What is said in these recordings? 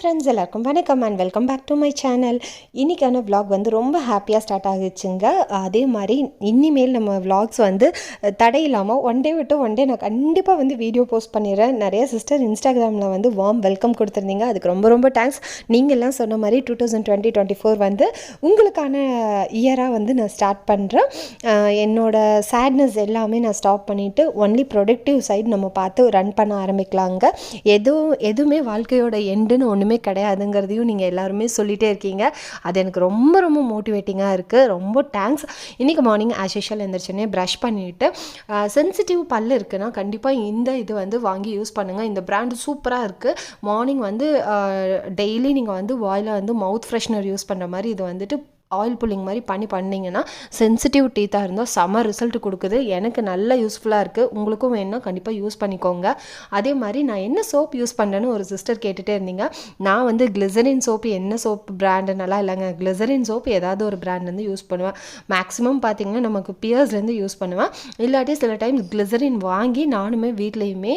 Friends எல்லாருக்கும் வணக்கம் and welcome back to my channel இன்றைக்கான விலாக் வந்து ரொம்ப ஹாப்பியாக ஸ்டார்ட் ஆகிடுச்சுங்க அதே மாதிரி இனிமேல் நம்ம விலாக்ஸ் வந்து தடை இல்லாமல் ஒன் டே விட்டு ஒன் டே நான் கண்டிப்பாக வந்து வீடியோ போஸ்ட் பண்ணிடுறேன். நிறைய சிஸ்டர் இன்ஸ்டாகிராமில் வந்து வார்ம் வெல்கம் கொடுத்துருந்தீங்க. அதுக்கு ரொம்ப ரொம்ப தேங்க்ஸ் நீங்கள்லாம் சொன்ன மாதிரி two thousand twenty twenty four வந்து உங்களுக்கான இயராக வந்து நான் ஸ்டார்ட் பண்ணுறேன் என்னோட சேட்னஸ் எல்லாமே நான் ஸ்டாப் பண்ணிவிட்டு ஒன்லி ப்ரொடக்டிவ் சைடு நம்ம பார்த்து ரன் பண்ண ஆரம்பிக்கலாங்க. எதுவும் எதுவுமே வாழ்க்கையோட எண்டுன்னு ஒன்றுமே கிடையாதுங்கிறதையும் நீங்கள் எல்லாருமே சொல்லிகிட்டே இருக்கீங்க. அது எனக்கு ரொம்ப ரொம்ப மோட்டிவேட்டிங்காக இருக்குது ரொம்ப தேங்க்ஸ் இன்றைக்கி மார்னிங் ஆஸ் யூஷுவல் எழுந்திரிச்சோடனே ப்ரஷ் பண்ணிவிட்டு சென்சிட்டிவ் பல் இருக்குன்னா கண்டிப்பாக இந்த இது வந்து வாங்கி யூஸ் பண்ணுங்கள் இந்த பிராண்டு சூப்பராக இருக்குது மார்னிங் வந்து டெய்லி நீங்கள் வந்து வாயில் வந்து மவுத் ஃப்ரெஷ்னர் யூஸ் பண்ணுற மாதிரி இது வந்துட்டு ஆயில் புல்லிங் மாதிரி பண்ணி பண்ணிங்கன்னா சென்சிட்டிவ் டீத்தாக இருந்தால் செம ரிசல்ட் கொடுக்குது. எனக்கு நல்ல யூஸ்ஃபுல்லாக இருக்குது உங்களுக்கும் வேணும்னா கண்டிப்பாக யூஸ் பண்ணிக்கோங்க. அதே மாதிரி நான் என்ன சோப் யூஸ் பண்ணுறேன்னு ஒரு சிஸ்டர் கேட்டுகிட்டே இருந்தீங்க. நான் வந்து கிளிசரின் சோப் என்ன சோப் பிராண்டுன்னெல்லாம் இல்லைங்க. கிளிசரின் சோப் ஏதாவது ஒரு பிராண்ட்லேருந்து யூஸ் பண்ணுவேன். மேக்ஸிமம் பார்த்தீங்கன்னா நமக்கு பியர்ஸ்லேருந்து யூஸ் பண்ணுவேன். இல்லாட்டி சில டைம் கிளிசரின் வாங்கி நானுமே வீட்லேயுமே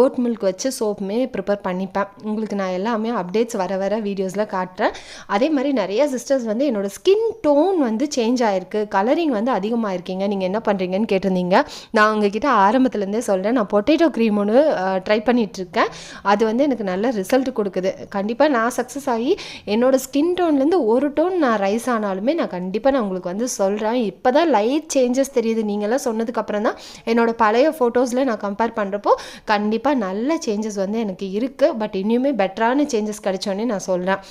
கோட் மில்க் வச்சு சோப்புமே ப்ரிப்பேர் பண்ணிப்பேன். உங்களுக்கு நான் எல்லாமே அப்டேட்ஸ் வர வர வீடியோஸில் காட்டுறேன். அதே மாதிரி நிறைய சிஸ்டர்ஸ் வந்து என்னோடய ஸ்கின் டோன் வந்து சேஞ்ச் ஆகிருக்கு கலரிங் வந்து அதிகமாக இருக்கீங்க நீங்கள் என்ன பண்ணுறீங்கன்னு கேட்டிருந்தீங்க. நான் உங்ககிட்ட ஆரம்பத்துலேருந்தே சொல்கிறேன் நான் பொட்டேட்டோ க்ரீம் ஒன்று ட்ரை பண்ணிகிட்ருக்கேன் அது வந்து எனக்கு நல்ல ரிசல்ட் கொடுக்குது. கண்டிப்பாக நான் சக்ஸஸ் ஆகி என்னோடய ஸ்கின் டோன்லேருந்து ஒரு டோன் நான் ரைஸ் ஆனாலுமே நான் கண்டிப்பாக நான் உங்களுக்கு வந்து சொல்கிறேன் இப்போ தான் லைட் சேஞ்சஸ் தெரியுது நீங்களாம் சொன்னதுக்கப்புறம் தான் என்னோட பழைய ஃபோட்டோஸில் நான் கம்பேர் பண்ணுறப்போ கண்டிப்பாக நல்ல சேஞ்சஸ் வந்து எனக்கு இருக்குது பட் இன்னுமே பெட்டரான சேஞ்சஸ் கிடைச்சோன்னே நான் சொல்கிறேன்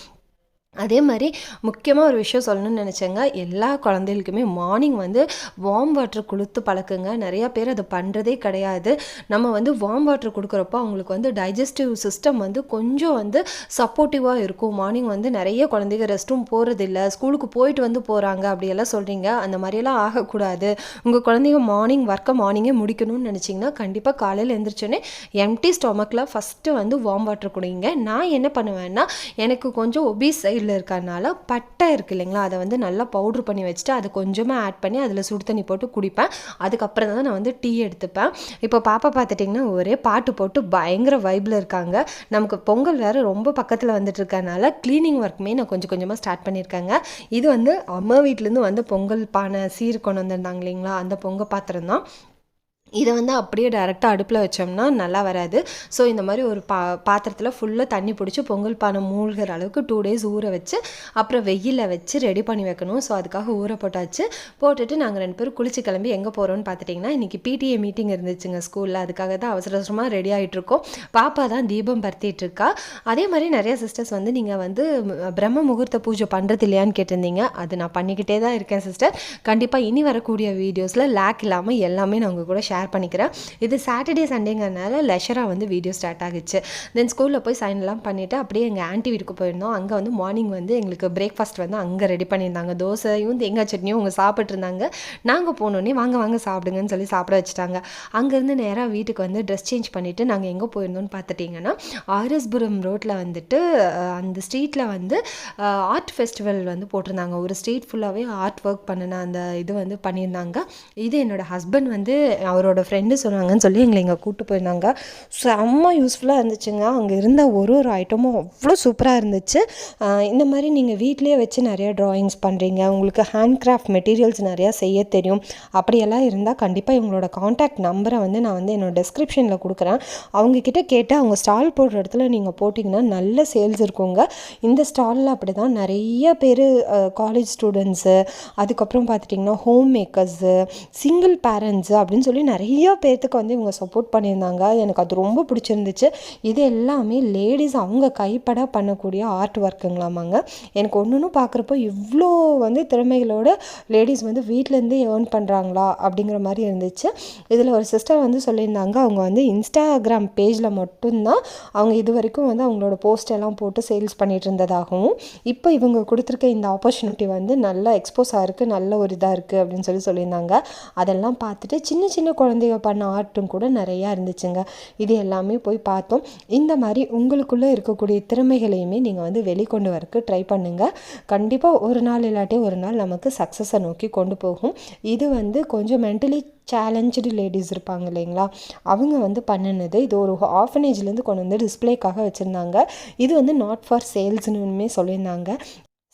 அதே மாதிரி முக்கியமாக ஒரு விஷயம் சொல்லணும்னு நினச்சேங்க. எல்லா குழந்தைகளுக்குமே மார்னிங் வந்து வார்ம் வாட்டர் கொடுத்து பழக்குங்க. நிறையா பேர் அதை பண்ணுறதே கிடையாது. நம்ம வந்து வார்ம் வாட்டர் கொடுக்குறப்போ அவங்களுக்கு வந்து டைஜஸ்டிவ் சிஸ்டம் வந்து கொஞ்சம் வந்து சப்போர்ட்டிவாக இருக்கும். மார்னிங் வந்து நிறைய குழந்தைங்க ரெஸ்ட் ரூம் போகிறதில்ல ஸ்கூலுக்கு போயிட்டு வந்து போகிறாங்க அப்படியெல்லாம் சொல்கிறீங்க அந்த மாதிரியெல்லாம் ஆகக்கூடாது. உங்கள் குழந்தைங்க மார்னிங் ஒர்க்கை மார்னிங்கே முடிக்கணும்னு நினச்சிங்கன்னா கண்டிப்பாக காலையில் எழுந்திரிச்சோன்னே எம்டி ஸ்டொமக்கில் ஃபஸ்ட்டு வந்து வார்ம் வாட்டர் குடிங்க. நான் என்ன பண்ணுவேன்னா எனக்கு கொஞ்சம் ஒபீஸ் சைடில் இருக்கறனால பட்டை இருக்கு இல்லைங்களா? அதை வந்து நல்லா பவுட்ரு பண்ணி வச்சுட்டு அதை கொஞ்சமாக ஆட் பண்ணி அதில் சுடு தண்ணி போட்டு குடிப்பேன். அதுக்கப்புறம் தான் நான் வந்து டீ எடுத்துப்பேன். இப்போ பாப்பா பார்த்துட்டிங்கன்னா ஒரே பாட்டு போட்டு பயங்கர வைப்பில் இருக்காங்க. நமக்கு பொங்கல் வேறு ரொம்ப பக்கத்தில் வந்துட்டு இருக்கனால க்ளீனிங் ஒர்க்குமே நான் கொஞ்சம் கொஞ்சமாக ஸ்டார்ட் பண்ணியிருக்கேங்க. இது வந்து அம்மா வீட்டிலேருந்து வந்து பொங்கல் பானை சீர் கொண்டு வந்திருந்தாங்க இல்லைங்களா? அந்த பொங்கல் பாத்திரம் தான் இதை வந்து அப்படியே டேரெக்டாக அடுப்பில் வச்சோம்னா நல்லா வராது. ஸோ இந்த மாதிரி ஒரு பா பாத்திரத்தில் ஃபுல்லாக தண்ணி பிடிச்சி பொங்கல் பானை மூழ்கிற அளவுக்கு டூ டேஸ் ஊற வச்சு அப்புறம் வெயிலில் வச்சு ரெடி பண்ணி வைக்கணும். ஸோ அதுக்காக ஊற போட்டாச்சு. போட்டுட்டு நாங்கள் ரெண்டு பேரும் குளிச்சு கிளம்பி எங்கே போகிறோம்னு பார்த்துட்டிங்கன்னா இன்றைக்கி பிடிஏ மீட்டிங் இருந்துச்சுங்க ஸ்கூலில் அதுக்காக தான் அவசர அவசரமாக ரெடி ஆகிட்ருக்கோம் பாப்பா தான் தீபம் பருத்திட்டு இருக்கா. அதே மாதிரி நிறைய சிஸ்டர்ஸ் வந்து நீங்கள் வந்து பிரம்ம முகூர்த்த பூஜை பண்ணுறது இல்லையான்னு கேட்டிருந்தீங்க. அது நான் பண்ணிக்கிட்டே தான் இருக்கேன் சிஸ்டர் கண்டிப்பாக இனி வரக்கூடிய வீடியோஸில் லேக் இல்லாமல் எல்லாமே நான் உங்கள் கூட ஷேர் ஷேர் பண்ணிக்கிறேன். இது சாட்டர்டே சண்டேங்கிறனால லெஷராக வந்து வீடியோ ஸ்டார்ட் ஆகிச்சு தென் ஸ்கூலில் போய் சைன்லாம் பண்ணிவிட்டு அப்படியே எங்கள் ஆன்ட்டி வீட்டுக்கு போயிருந்தோம். அங்கே வந்து மார்னிங் வந்து எங்களுக்கு பிரேக்ஃபாஸ்ட் வந்து அங்கே ரெடி பண்ணியிருந்தாங்க. தோசையும் தேங்காய் சட்னியும் அவங்க சாப்பிட்ருந்தாங்க நாங்கள் போனோடனே வாங்க வாங்க சாப்பிடுங்கன்னு சொல்லி சாப்பிட வச்சுட்டாங்க. அங்கேருந்து நேராக வீட்டுக்கு வந்து ட்ரெஸ் சேஞ்ச் பண்ணிவிட்டு நாங்கள் எங்கே போயிருந்தோம்னு பார்த்துட்டிங்கன்னா ஆர்எஸ்புரம் ரோட்டில் வந்துட்டு அந்த ஸ்ட்ரீட்டில் வந்து ஆர்ட் ஃபெஸ்டிவல் வந்து போட்டிருந்தாங்க. ஒரு ஸ்ட்ரீட் ஃபுல்லாகவே ஆர்ட் ஒர்க் பண்ணின அந்த இது வந்து பண்ணியிருந்தாங்க. இது என்னோட ஹஸ்பண்ட் வந்து அவரோட ஃப்ரெண்டு சொன்னாங்கன்னு சொல்லி எங்களை இங்கே கூப்பிட்டு போயிருந்தாங்க. செம்ம யூஸ்ஃபுல்லாக இருந்துச்சுங்க. அங்கே இருந்த ஒரு ஒரு ஐட்டமும் அவ்வளோ சூப்பராக இருந்துச்சு. இந்த மாதிரி நீங்கள் வீட்லேயே வச்சு நிறைய ட்ராயிங்ஸ் பண்ணுறீங்க உங்களுக்கு ஹேண்ட் கிராஃப்ட் மெட்டீரியல்ஸ் நிறையா செய்ய தெரியும். அப்படியெல்லாம் இருந்தால் கண்டிப்பாக இவங்களோட காண்டாக்ட் நம்பரை வந்து நான் வந்து என்னோட டெஸ்கிரிப்ஷனில் கொடுக்குறேன். அவங்கக்கிட்ட கேட்டு அவங்க ஸ்டால் போடுற இடத்துல நீங்கள் போட்டிங்கன்னா நல்ல சேல்ஸ் இருக்குங்க. இந்த ஸ்டாலில் அப்படி தான் நிறைய பேர் காலேஜ் ஸ்டூடெண்ட்ஸு அதுக்கப்புறம் பார்த்துட்டிங்கன்னா ஹோம் மேக்கர்ஸு சிங்கிள் பேரண்ட்ஸு அப்படின்னு சொல்லி நிறைய பேர்த்துக்கு வந்து இவங்க சப்போர்ட் பண்ணியிருந்தாங்க. எனக்கு அது ரொம்ப பிடிச்சிருந்துச்சு. இது எல்லாமே லேடிஸ் அவங்க கைப்பட பண்ணக்கூடிய ஆர்ட் ஒர்க்குங்களாமாங்க எனக்கு ஒன்று பார்க்குறப்போ இவ்வளோ வந்து திறமைகளோட லேடிஸ் வந்து வீட்டிலேருந்தே ஏர்ன் பண்ணுறாங்களா அப்படிங்கிற மாதிரி இருந்துச்சு. இதில் ஒரு சிஸ்டர் வந்து சொல்லியிருந்தாங்க அவங்க வந்து இன்ஸ்டாகிராம் பேஜில் மட்டும்தான் அவங்க இது வரைக்கும் வந்து அவங்களோட போஸ்ட் எல்லாம் போட்டு சேல்ஸ் பண்ணிகிட்டு இருந்ததாகவும் இப்போ இவங்க கொடுத்துருக்க இந்த ஆப்பர்ச்சுனிட்டி வந்து நல்லா எக்ஸ்போஸ் ஆகிருக்கு நல்ல ஒரு இதாக இருக்குது அப்படின்னு சொல்லி சொல்லியிருந்தாங்க. அதெல்லாம் பார்த்துட்டு சின்ன சின்ன குழந்தை குழந்தைங்க பண்ண ஆர்ட்டும் கூட நிறையா இருந்துச்சுங்க. இது எல்லாமே போய் பார்த்தோம். இந்த மாதிரி உங்களுக்குள்ளே இருக்கக்கூடிய திறமைகளையுமே நீங்கள் வந்து வெளிக்கொண்டு வரக்கு ட்ரை பண்ணுங்கள் கண்டிப்பாக ஒரு நாள் இல்லாட்டி ஒரு நாள் நமக்கு சக்ஸஸை நோக்கி கொண்டு போகும். இது வந்து கொஞ்சம் மென்டலி சேலஞ்சு லேடிஸ் இருப்பாங்க இல்லைங்களா? அவங்க வந்து பண்ணினது இது ஒரு ஆஃபனேஜ்லேருந்து கொண்டு வந்து டிஸ்பிளேக்காக வச்சுருந்தாங்க. இது வந்து நாட் ஃபார் சேல்ஸ்னுமே சொல்லியிருந்தாங்க.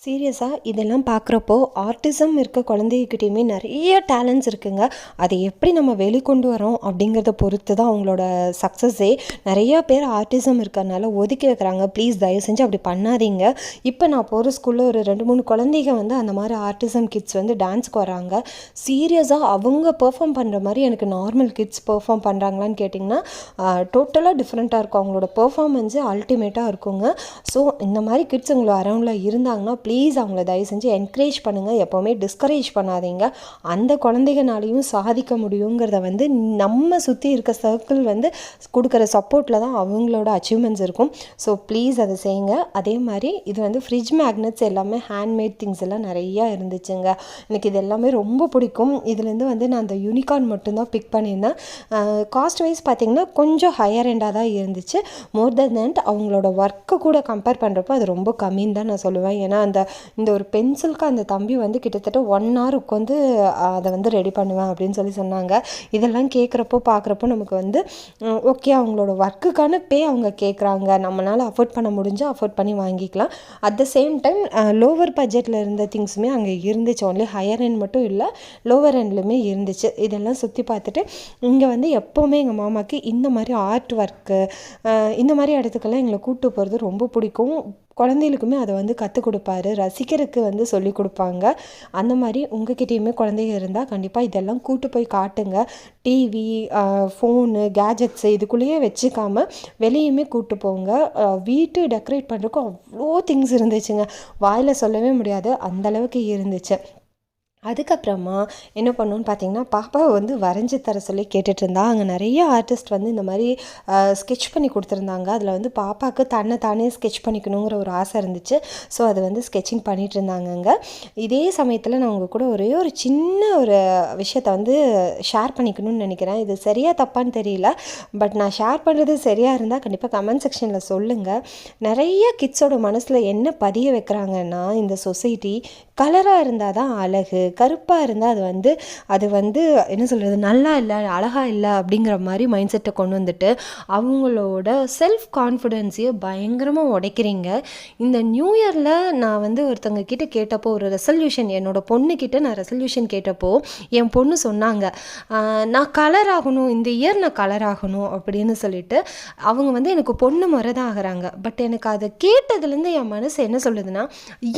சீரியஸாக இதெல்லாம் பார்க்குறப்போ ஆர்டிசம் இருக்க குழந்தைகிட்டையுமே நிறைய டேலண்ட்ஸ் இருக்குங்க. அதை எப்படி நம்ம வெளிக்கொண்டு வரோம் அப்படிங்கிறத பொறுத்து தான் அவங்களோட சக்ஸஸே நிறையா பேர் ஆர்டிசம் இருக்கிறனால ஒதுக்கி வைக்கிறாங்க. ப்ளீஸ் தயவு செஞ்சு அப்படி பண்ணாதீங்க. இப்போ நான் போகிற ஸ்கூலில் ஒரு ரெண்டு மூணு குழந்தைங்க வந்து அந்த மாதிரி ஆர்டிசம் கிட்ஸ் வந்து டான்ஸ்க்கு வராங்க. சீரியஸாக அவங்க பெர்ஃபார்ம் பண்ணுற மாதிரி எனக்கு நார்மல் கிட்ஸ் பெர்ஃபார்ம் பண்ணுறாங்களான்னு கேட்டிங்கன்னா டோட்டலாக டிஃப்ரெண்ட்டாக இருக்கும். அவங்களோட பெர்ஃபார்மன்ஸு அல்டிமேட்டாக இருக்குங்க. ஸோ இந்த மாதிரி கிட்ஸ் உங்களை அரௌண்டில் இருந்தாங்கன்னா ப்ளீஸ் அவங்கள தயவு செஞ்சு என்கரேஜ் பண்ணுங்கள் எப்போவுமே டிஸ்கரேஜ் பண்ணாதீங்க. அந்த குழந்தைகனாலையும் சாதிக்க முடியுங்கிறத வந்து நம்ம சுற்றி இருக்க சர்க்கிள் வந்து கொடுக்குற சப்போர்ட்டில் தான் அவங்களோட அச்சீவ்மெண்ட்ஸ் இருக்கும். ஸோ ப்ளீஸ் அதை செய்யுங்க. அதே மாதிரி இது வந்து ஃப்ரிட்ஜ் மேக்னெட்ஸ் எல்லாமே ஹேண்ட்மேட் திங்ஸ் எல்லாம் நிறையா இருந்துச்சுங்க. எனக்கு இது எல்லாமே ரொம்ப பிடிக்கும். இதுலேருந்து வந்து நான் அந்த யூனிகார்ன் மட்டும்தான் பிக் பண்ணியிருந்தேன். காஸ்ட் வைஸ் பார்த்திங்கன்னா கொஞ்சம் ஹையர் எண்டாக தான் இருந்துச்சு. மோர் தென் தட் அவங்களோட ஒர்க்கை கூட கம்பேர் பண்ணுறப்போ அது ரொம்ப கம்மின்னு தான் நான் சொல்லுவேன். ஏன்னா அந்த இந்த ஒரு பென்சிலுக்கு அந்த தம்பி வந்து கிட்டத்தட்ட ஒன் ஹவர் உட்காந்து அதை வந்து ரெடி பண்ணுவேன் அப்படின்னு சொல்லி சொன்னாங்க. இதெல்லாம் கேட்குறப்போ பார்க்குறப்போ நமக்கு வந்து ஓகே அவங்களோட ஒர்க்குக்கான பே அவங்க கேட்குறாங்க. நம்மளால் அஃபோர்ட் பண்ண முடிஞ்சால் அஃபோர்ட் பண்ணி வாங்கிக்கலாம். At the same time lower பட்ஜெட்டில் இருந்த திங்ஸுமே அங்கே இருந்துச்சு. ஒன்லி ஹையர் எண்ட் மட்டும் இல்லை லோவர் எண்ட்லையுமே இருந்துச்சு. இதெல்லாம் சுற்றி பார்த்துட்டு இங்கே வந்து எப்போவுமே எங்கள் மாமாவுக்கு இந்த மாதிரி ஆர்ட் ஒர்க்கு இந்த மாதிரி இடத்துக்கெல்லாம் எங்களை கூப்பிட்டு போகிறது ரொம்ப பிடிக்கும். குழந்தைகளுக்குமே அதை வந்து கற்றுக் கொடுப்பாரு. ரசிக்கிறதுக்கு வந்து சொல்லி கொடுப்பாங்க. அந்த மாதிரி உங்ககிட்டயுமே குழந்தைங்க இருந்தால் கண்டிப்பாக இதெல்லாம் கூட்டு போய் காட்டுங்க. டிவி ஃபோனு கேஜெட்ஸு இதுக்குள்ளேயே வச்சுக்காம வெளியுமே கூட்டு போங்க. வீட்டு டெக்கரேட் பண்ணுறதுக்கு அவ்வளோ திங்ஸ் இருந்துச்சுங்க. வாயில் சொல்லவே முடியாது. அந்தளவுக்கு இருந்துச்சு. அதுக்கப்புறமா என்ன பண்ணோன்னு பார்த்தீங்கன்னா பாப்பாவை வந்து வரைஞ்சி தர சொல்லி கேட்டுட்டு இருந்தா அங்கே நிறைய ஆர்டிஸ்ட் வந்து இந்த மாதிரி ஸ்கெட்ச் பண்ணி கொடுத்துருந்தாங்க. அதில் வந்து பாப்பாவுக்கு தன்னை தானே ஸ்கெட்ச் பண்ணிக்கணுங்கிற ஒரு ஆசை இருந்துச்சு. ஸோ அது வந்து ஸ்கெட்சிங் பண்ணிகிட்டு இருந்தாங்கங்க இதே சமயத்தில் நான் உங்கள் கூட ஒரே ஒரு சின்ன ஒரு விஷயத்தை வந்து ஷேர் பண்ணிக்கணும்னு நினைக்கிறேன். இது சரியாக தப்பான்னு தெரியல. பட் நான் ஷேர் பண்ணுறது சரியாக இருந்தால் கண்டிப்பாக கமெண்ட் செக்ஷனில் சொல்லுங்கள் நிறைய கிட்ஸோட மனசில் என்ன பதிய வைக்கிறாங்கன்னா இந்த சொசைட்டி கலராக இருந்தால் தான் அழகு கருப்பாக இருந்தால் அது வந்து அது வந்து என்ன சொல்கிறது நல்லா இல்லை அழகாக இல்லை அப்படிங்கிற மாதிரி மைண்ட் செட்டை கொண்டு வந்துட்டு அவங்களோட செல்ஃப் கான்ஃபிடென்ஸையே பயங்கரமாக உடைக்கிறீங்க. இந்த நியூ இயரில் நான் வந்து ஒருத்தவங்க கிட்ட கேட்டப்போ ஒரு ரெசல்யூஷன் என்னோட பொண்ணுக்கிட்ட நான் ரெசல்யூஷன் கேட்டப்போ என் பொண்ணு சொன்னாங்க நான் கலர் ஆகணும் இந்த இயர் நான் கலர் ஆகணும் அப்படின்னு சொல்லிட்டு அவங்க வந்து எனக்கு பொண்ணு முறை தான் ஆகிறாங்க. பட் எனக்கு அதை கேட்டதுலேருந்து என் மனசு என்ன சொல்லுதுன்னா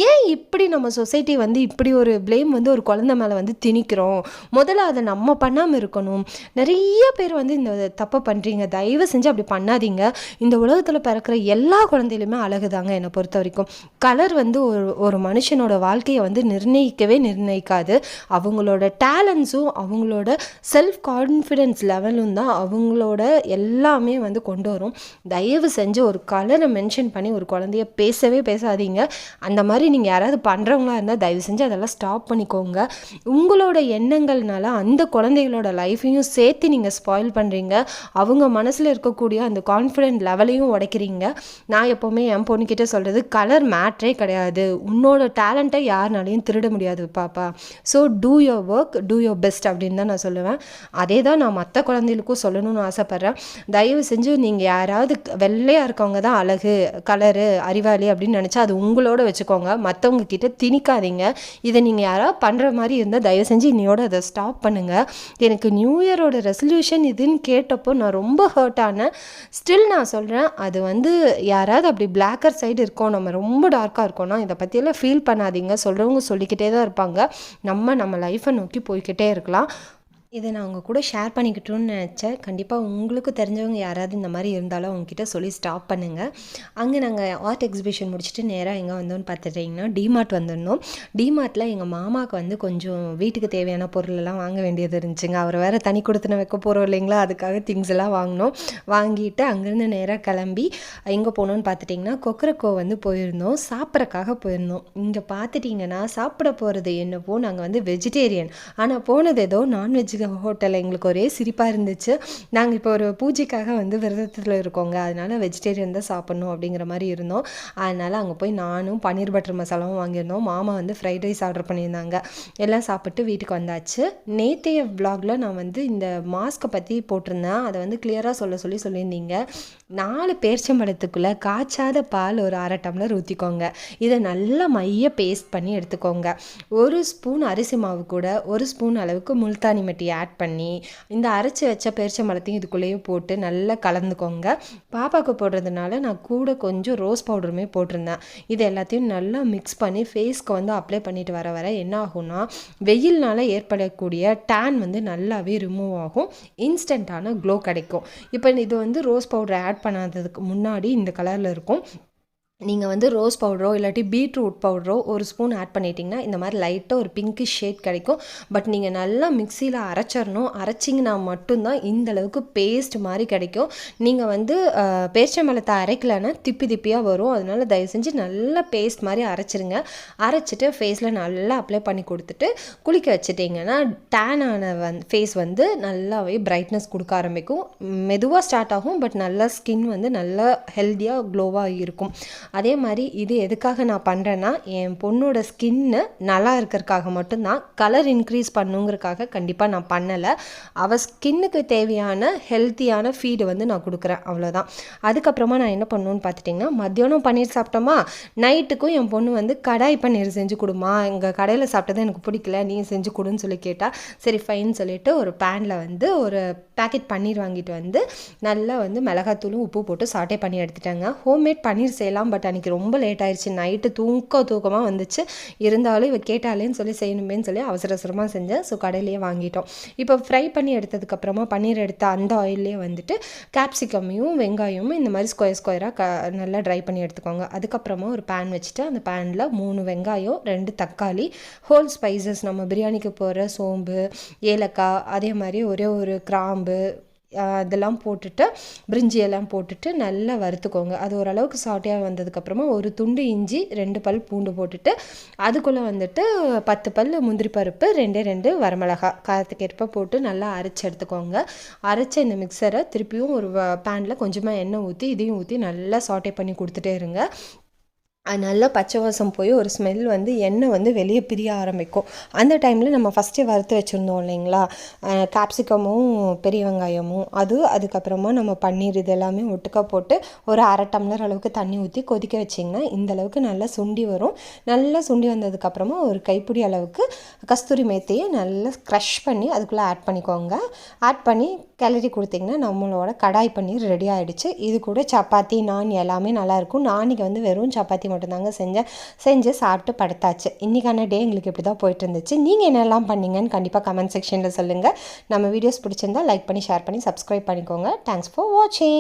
ஏன் இப்படி நம்ம சொசைட்டி வந்து இப்படி ஒரு ப்ளேம் வந்து ஒரு ஒரு குழந்தை மேலே வந்து திணிக்கிறோம். முதல்ல அதை நம்ம பண்ணாமல் இருக்கணும். நிறைய பேர் வந்து இந்த தப்பை பண்ணுறீங்க தயவு செஞ்சு அப்படி பண்ணாதீங்க. இந்த உலகத்தில் பிறக்கிற எல்லா குழந்தையிலுமே அழகுதாங்க என்னை பொறுத்த வரைக்கும். கலர் வந்து ஒரு ஒரு மனுஷனோட வாழ்க்கையை வந்து நிர்ணயிக்கவே நிர்ணயிக்காது. அவங்களோட டேலண்ட்ஸும் அவங்களோட செல்ஃப் கான்ஃபிடென்ஸ் லெவலும் தான் அவங்களோட எல்லாமே வந்து கொண்டு வரும். தயவு செஞ்சு ஒரு கலரை மென்ஷன் பண்ணி ஒரு குழந்தைய பேசவே பேசாதீங்க. அந்த மாதிரி நீங்கள் யாராவது பண்ணுறவங்களா இருந்தால் தயவு செஞ்சு அதெல்லாம் ஸ்டாப் பண்ணிக்கோங்க. உங்களோட எண்ணங்கள்னால அந்த குழந்தைகளோட லைஃப்பையும் சேர்த்து நீங்கள் ஸ்பாயில் பண்ணுறீங்க அவங்க மனசில் இருக்கக்கூடிய அந்த கான்ஃபிடென்ட் லெவலையும் உடைக்கிறீங்க. நான் எப்போவுமே என் பொண்ணுக்கிட்ட சொல்கிறது கலர் மேட்ரே கிடையாது. உன்னோட டேலண்ட்டை யாருனாலையும் திருட முடியாது பாப்பா. So do your work do your best அப்படின்னு தான் நான் சொல்லுவேன். அதே தான் நான் மற்ற குழந்தைகளுக்கும் சொல்லணும்னு ஆசைப்பட்றேன். தயவு செஞ்சு நீங்கள் யாராவது வெள்ளையாக இருக்கவங்க தான் அழகு கலரு அறிவாளி அப்படின்னு நினச்சா அது உங்களோட வச்சுக்கோங்க. மற்றவங்க கிட்ட திணிக்காதீங்க. இதை நீங்கள் யாராவது பண்ணுற மாதிரி இருந்தால் தயவு செஞ்சு இன்னையோட அதை ஸ்டாப் பண்ணுங்கள் எனக்கு நியூ இயரோட ரெசல்யூஷன் இதுன்னு கேட்டப்போ நான் ரொம்ப ஹர்ட் ஆனேன். ஸ்டில் நான் சொல்கிறேன் அது வந்து யாராவது அப்படி பிளாக்கர் சைடு இருக்கோம் நம்ம ரொம்ப டார்க்காக இருக்கோம்னா இதை பற்றியெல்லாம் ஃபீல் பண்ணாதீங்க. சொல்கிறவங்க சொல்லிக்கிட்டே தான் இருப்பாங்க. நம்ம நம்ம லைஃப்பை நோக்கி போய்கிட்டே இருக்கலாம். இதை நான் உங்கள் கூட ஷேர் பண்ணிக்கிட்டோன்னு நினச்சேன். கண்டிப்பாக உங்களுக்கு தெரிஞ்சவங்க யாராவது இந்த மாதிரி இருந்தாலும் அவங்கக்கிட்ட சொல்லி ஸ்டாப் பண்ணுங்கள் அங்கே நாங்கள் ஆர்ட் எக்ஸிபிஷன் முடிச்சுட்டு நேராக எங்கே வந்தோம்னு பார்த்துட்டிங்கன்னா டிமார்ட் வந்திருந்தோம். டிமார்ட்டில் எங்கள் மாமாவுக்கு வந்து கொஞ்சம் வீட்டுக்கு தேவையான பொருளெல்லாம் வாங்க வேண்டியது இருந்துச்சுங்க. அவர் வேறு தனி கொடுத்துன வைக்க போகிறோம் இல்லைங்களா? அதுக்காக திங்ஸ் எல்லாம் வாங்கினோம். வாங்கிட்டு அங்கேருந்து நேராக கிளம்பி எங்கே போனோன்னு பார்த்துட்டிங்கன்னா கொக்கரக்கோ வந்து போயிருந்தோம். சாப்பிட்றக்காக போயிருந்தோம். இங்கே பார்த்துட்டிங்கன்னா சாப்பிட போகிறது என்னவோ நாங்கள் வந்து வெஜிடேரியன் ஆனால் போனது ஏதோ நான்வெஜ் ஹோட்டல் எங்களுக்கு ஒரே சிரிப்பாக இருந்துச்சு. நாங்கள் இப்போ ஒரு பூஜைக்காக வந்து விரதத்தில் இருக்கோங்க. அதனால் வெஜிடேரியன் தான் சாப்பிட்ணும் அப்படிங்கிற மாதிரி இருந்தோம். அதனால் அங்கே போய் நானும் பன்னீர் பட்டர் மசாலாவும் வாங்கியிருந்தோம். மாமா வந்து ஃப்ரைட் ரைஸ் ஆர்டர் பண்ணியிருந்தாங்க. எல்லாம் சாப்பிட்டு வீட்டுக்கு வந்தாச்சு. நேத்தைய விலாகில் நான் வந்து இந்த மாஸ்க்கை பற்றி போட்டிருந்தேன். அதை வந்து கிளியராக சொல்ல சொல்லி சொல்லியிருந்தீங்க. நாலு பேர்ச்சம்பழத்துக்குள்ளே காய்ச்சாத பால் ஒரு அரை டம்ளர் ஊற்றிக்கோங்க இதை நல்லா மைய பேஸ்ட் பண்ணி எடுத்துக்கோங்க. ஒரு ஸ்பூன் அரிசி மாவு கூட ஒரு ஸ்பூன் அளவுக்கு முல்தானி மட்டி ஆட் பண்ணி இந்த அரைச்சி வச்ச பேருச்சை மரத்தையும் இதுக்குள்ளேயும் போட்டு நல்லா கலந்துக்கோங்க. பாப்பாவுக்கு போடுறதுனால நான் கூட கொஞ்சம் ரோஸ் பவுடருமே போட்டிருந்தேன். இது எல்லாத்தையும் நல்லா மிக்ஸ் பண்ணி ஃபேஸ்க்கு வந்து அப்ளை பண்ணிட்டு வர வர என்ன ஆகும்னா வெயில்னால ஏற்படக்கூடிய டேன் வந்து நல்லாவே ரிமூவ் ஆகும். இன்ஸ்டண்ட்டான க்ளோ கிடைக்கும். இப்போ இது வந்து ரோஸ் பவுடர் ஆட் பண்ணாததுக்கு முன்னாடி இந்த கலரில் இருக்கும். நீங்கள் வந்து ரோஸ் பவுடரோ இல்லாட்டி பீட்ரூட் பவுடரோ ஒரு ஸ்பூன் ஆட் பண்ணிட்டீங்கன்னா இந்த மாதிரி லைட்டாக ஒரு பிங்கிஷ் ஷேட் கிடைக்கும். பட் நீங்கள் நல்லா மிக்சியில் அரைச்சிடணும். அரைச்சிங்கன்னா மட்டும்தான் இந்த அளவுக்கு பேஸ்ட் மாதிரி கிடைக்கும். நீங்கள் வந்து பேச்சம்பழத்தை அரைக்கலைன்னா திப்பி திப்பியாக வரும். அதனால தயவு செஞ்சு நல்லா பேஸ்ட் மாதிரி அரைச்சிருங்க. அரைச்சிட்டு ஃபேஸில் நல்லா அப்ளை பண்ணி கொடுத்துட்டு குளிக்க வச்சுட்டிங்கன்னா டேன் ஆன வந் ஃபேஸ் வந்து நல்லாவே பிரைட்னஸ் கொடுக்க ஆரம்பிக்கும். மெதுவாக ஸ்டார்ட் ஆகும் பட் நல்லா ஸ்கின் வந்து நல்லா ஹெல்த்தியாக க்ளோவாக இருக்கும். அதே மாதிரி இது எதுக்காக நான் பண்ணுறேன்னா என் பொண்ணோட ஸ்கின்னு நல்லா இருக்கிறதுக்காக மட்டும்தான் கலர் இன்க்ரீஸ் பண்ணுங்கிறதுக்காக கண்டிப்பாக நான் பண்ணலை. அவள் ஸ்கின்னுக்கு தேவையான ஹெல்த்தியான ஃபீடு வந்து நான் கொடுக்குறேன் அவ்வளோதான் அதுக்கப்புறமா நான் என்ன பண்ணுன்னு பார்த்துட்டிங்கன்னா மத்தியானம் பன்னீர் சாப்பிட்டோமா? நைட்டுக்கும் என் பொண்ணு வந்து கடாய் பன்னீர் செஞ்சு கொடுமா. எங்கள் கடையில் சாப்பிட்டது எனக்கு பிடிக்கல நீ செஞ்சு கொடுன்னு சொல்லி கேட்டால் சரி ஃபைன் சொல்லிவிட்டு ஒரு பேனில் வந்து ஒரு பேக்கெட் பன்னீர் வாங்கிட்டு வந்து நல்லா வந்து மிளகாத்தூளும் உப்பு போட்டு சாட்டே பண்ணி எடுத்துட்டாங்க. ஹோம்மேட் பன்னீர் செய்யலாம் பட் அன்றைக்கி ரொம்ப லேட் ஆயிடுச்சு நைட்டு தூக்க தூக்கமாக வந்துச்சு. இருந்தாலும் இவ கேட்டாலேன்னு சொல்லி செய்யணுமேன்னு சொல்லி அவசர அவசரமாக செஞ்சேன். ஸோ கடையிலேயே வாங்கிட்டோம். இப்போ ஃப்ரை பண்ணி எடுத்ததுக்கப்புறமா பன்னீர் எடுத்த அந்த ஆயிலே வந்துட்டு கேப்சிகமையும் வெங்காயமும் இந்த மாதிரி ஸ்கொயர் ஸ்கொயராக க நல்லா ட்ரை பண்ணி எடுத்துக்கோங்க. அதுக்கப்புறமா ஒரு பேன் வச்சுட்டு அந்த பேனில் மூணு வெங்காயம் ரெண்டு தக்காளி ஹோல் ஸ்பைசஸ் நம்ம பிரியாணிக்கு போகிற சோம்பு ஏலக்காய் அதே மாதிரி ஒரே ஒரு கிராம்பு அதெல்லாம் போட்டுட்டு பிரிஞ்சி எல்லாம் போட்டுட்டு நல்லா வறுத்துக்கோங்க. அது ஓரளவுக்கு சாட்டையாக வந்ததுக்கப்புறமா ஒரு துண்டு இஞ்சி ரெண்டு பல் பூண்டு போட்டுட்டு அதுக்குள்ளே வந்துட்டு பத்து பல் முந்திரி பருப்பு ரெண்டே ரெண்டு வரமிளகா. காரத்துக்கேற்ப போட்டு நல்லா அரைச்சி எடுத்துக்கோங்க. அரைச்ச இந்த மிக்சரை திருப்பியும் ஒரு பேனில் கொஞ்சமாக எண்ணெய் ஊற்றி இதையும் ஊற்றி நல்லா சாட்டே பண்ணி கொடுத்துட்டே இருங்க. அது நல்லா பச்சை வாசம் போய் ஒரு ஸ்மெல் வந்து எண்ணெய் வந்து வெளியே பிரிய ஆரம்பிக்கும். அந்த டைமில் நம்ம ஃபஸ்ட்டே வறுத்து வச்சுருந்தோம் இல்லைங்களா? கேப்சிகமும் பெரிய வெங்காயமும் அது அதுக்கப்புறமா நம்ம பன்னீர் இது எல்லாமே ஒட்டுக்கா போட்டு ஒரு அரை டம்ளர் அளவுக்கு தண்ணி ஊற்றி கொதிக்க வச்சிங்கன்னா இந்த அளவுக்கு நல்லா சுண்டி வரும். நல்லா சுண்டி வந்ததுக்கப்புறமா ஒரு கைப்பிடி அளவுக்கு கஸ்தூரி மேத்தையை நல்லா க்ரஷ் பண்ணி அதுக்குள்ளே ஆட் பண்ணிக்கோங்க. ஆட் பண்ணி கிளறி கொடுத்திங்கன்னா நம்மளோட கடாய் பன்னீர் ரெடி ஆகிடுச்சு இது கூட சப்பாத்தி நான் எல்லாமே நல்லாயிருக்கும் நாளைக்கு வந்து வெறும் சப்பாத்தி மட்டும்தாங்க செஞ்சேன். செஞ்சு சாப்பிட்டு படுத்தாச்சு. இன்றைக்கான டே எங்களுக்கு இப்படி தான் போயிட்டு இருந்துச்சு. நீங்கள் என்னெல்லாம் பண்ணீங்கன்னு கண்டிப்பாக கமெண்ட் செக்ஷனில் சொல்லுங்கள் நம்ம வீடியோஸ் பிடிச்சிருந்தா லைக் பண்ணி ஷேர் பண்ணி சப்ஸ்கிரைப் பண்ணிக்கோங்க. தேங்க்ஸ் ஃபார் வாட்சிங்